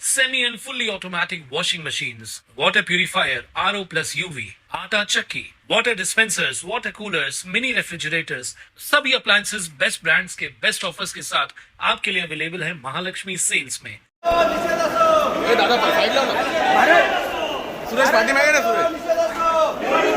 semi and fully automatic washing machines, water purifier, RO plus UV, आटा चक्की, water dispensers, water coolers, mini refrigerators, सभी appliances best brands के best offers के साथ आपके लिए अवेलेबल है महालक्ष्मी सेल्स में दादा सुरेश पाठीमागे ना सुरेश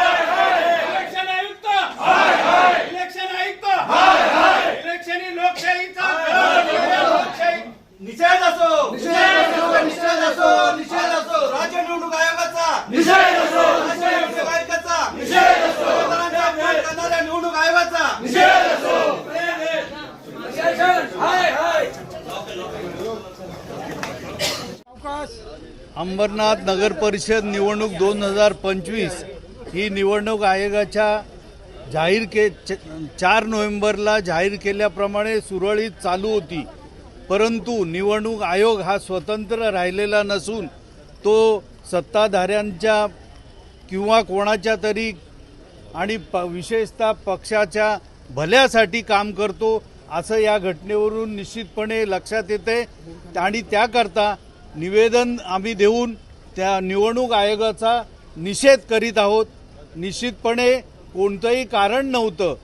इलेक्शन आयुक्त इलेक्शन आयुक्त इलेक्शन ही लोकशाहीचा लोकशाही निषेध असो निषेध असो निषेध असो राज्य निवडणूक आयोगाचा निषेध असो राज्य निवडणूक आयोगाचा निषेध असो करणाऱ्या निवडणूक आयोगाचा निषेध असो अंबरनाथ नगर परिषद निवडणूक दोन हजार पंचवीस ही निवडणूक आयोगाच्या जाहीर के च- चार नोव्हेंबरला जाहीर केल्याप्रमाणे सुरळीत चालू होती. परंतु निवडणूक आयोग हा स्वतंत्र राहिलेला नसून तो सत्ताधाऱ्यांच्या किंवा कोणाच्या तरी आणि प विशेषतः पक्षाच्या भल्यासाठी काम करतो असं या घटनेवरून निश्चितपणे लक्षात येते. आणि त्याकरता निवेदन आम्ही देऊन त्या निवडणूक आयोगाचा निषेध करीत आहोत. निश्चितपणे कोणतंही कारण नव्हतं.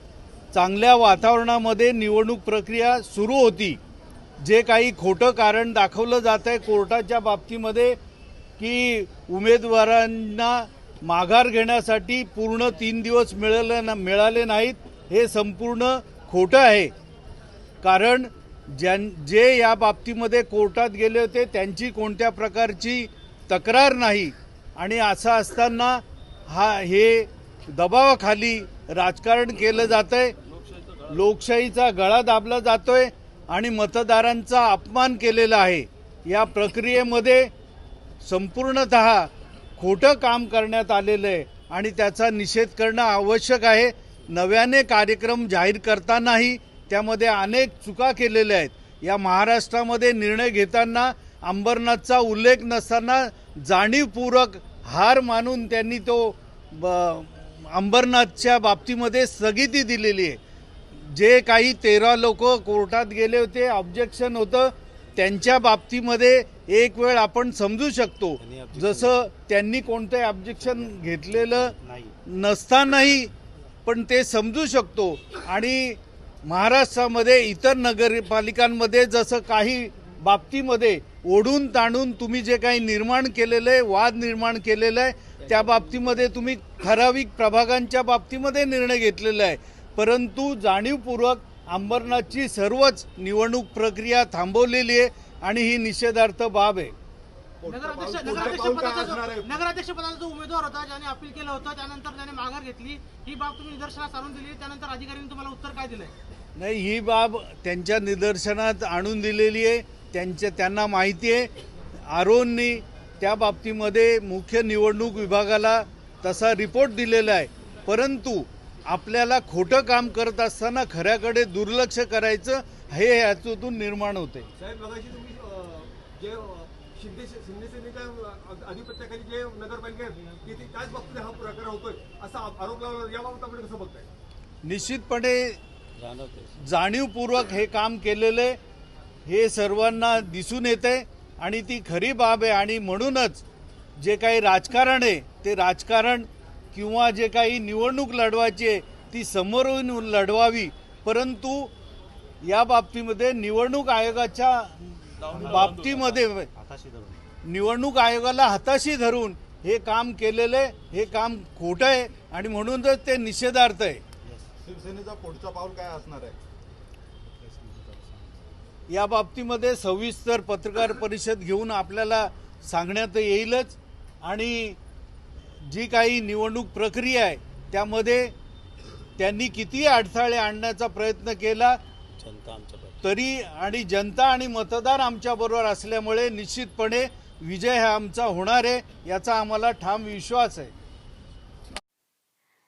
चांगल्या वातावरणामध्ये निवडणूक प्रक्रिया सुरू होती. जे काही खोटं कारण दाखवलं जात आहे कोर्टाच्या बाबतीमध्ये की उमेदवारांना माघार घेण्यासाठी पूर्ण तीन दिवस मिळाले ना मिळाले नाहीत हे संपूर्ण खोटं आहे. कारण ज्यां जे या बाबतीमध्ये कोर्टात गेले होते त्यांची कोणत्या प्रकारची तक्रार नाही. आणि असं असताना हा हे दबावाखाली राजकारण केलं जात आहे लोकशाहीचा गळा दाबला जातोय आणि मतदारांचा अपमान केलेला आहे. या प्रक्रियेमध्ये संपूर्णत खोटं काम करण्यात आलेलं आहे आणि त्याचा निषेध करणं आवश्यक आहे. नव्याने कार्यक्रम जाहीर करतानाही त्यामध्ये अनेक चुका केलेल्या आहेत. या महाराष्ट्रामध्ये निर्णय घेताना अंबरनाथचा उल्लेख नसताना जाणीवपूर्वक हार मानून त्यांनी तो ब- अंबरनाथच्या बाबतीमध्ये स्थगिती दिलेली आहे. जे काही तेरा लोक कोर्टात गेले होते ऑब्जेक्शन होतं त्यांच्या बाबतीमध्ये एक वेळ आपण समजू शकतो. जसं त्यांनी कोणतं ऑब्जेक्शन घेतलेलं नसतानाही पण ते समजू शकतो. आणि महाराष्ट्रामध्ये इतर नगरपालिकांमध्ये जसं काही बाबतीमध्ये ओढून ताणून तुम्ही जे काही निर्माण केलेलं आहे वाद निर्माण केलेलं आहे त्या बाबतीमध्ये तुम्ही ठराविक प्रभागांच्या बाबतीमध्ये निर्णय घेतलेला आहे. परंतु जाणीवपूर्वक अंबरनाथची सर्वच निवडणूक प्रक्रिया थांबवलेली आहे आणि ही निषेधार्थ बाब आहे. नगराध्यक्ष नगराध्यक्ष पदाचा जो उमेदवार होता ज्याने अपील केलं होतं त्यानंतर त्याने माघार घेतली. ही बाब तुम्ही निदर्शनास आणून दिली. त्यानंतर अधिकाऱ्यांनी तुम्हाला उत्तर काय दिलंय? नाही ही बाब त्यांच्या निदर्शनात आणून दिलेली आहे. त्यांच्या त्यांना माहिती आहे. आरोननी त्या बाबतीमध्ये मुख्य निवडणूक विभागाला तसा रिपोर्ट दिलेला आहे. परंतु आपल्याला खोटं काम करत असताना खऱ्याकडे दुर्लक्ष करायचं हे ह्याच्यातून निर्माण होते निश्चितपणे जाणीवपूर्वक हे काम केलेलं आहे हे सर्वांना दिसून येते आणि ती खरी बाब आहे आणि म्हणूनच जे काही राजकारण आहे ते राजकारण किंवा जे काही निवडणूक लढवायची आहे ती समोरून लढवावी. परंतु या बाबतीमध्ये निवडणूक आयोगाच्या बाबतीमध्ये निवडणूक आयोगाला हाताशी धरून हे काम केलेलं आहे हे काम खोटं आहे आणि म्हणूनच ते निषेधार्थ आहे. शिवसेनेचा पुढचा पाऊल काय असणार आहे? या बाबतीमध्ये सविस्तर पत्रकार परिषद घेऊन आपल्याला सांगण्यात येईलच. आणि जी काही निवडणूक प्रक्रिया आहे त्यामध्ये त्यांनी किती अडथळे आणण्याचा प्रयत्न केला तरी आणि जनता आणि मतदार आमच्याबरोबर असल्यामुळे निश्चितपणे विजय हा आमचा होणार आहे याचा आम्हाला ठाम विश्वास आहे.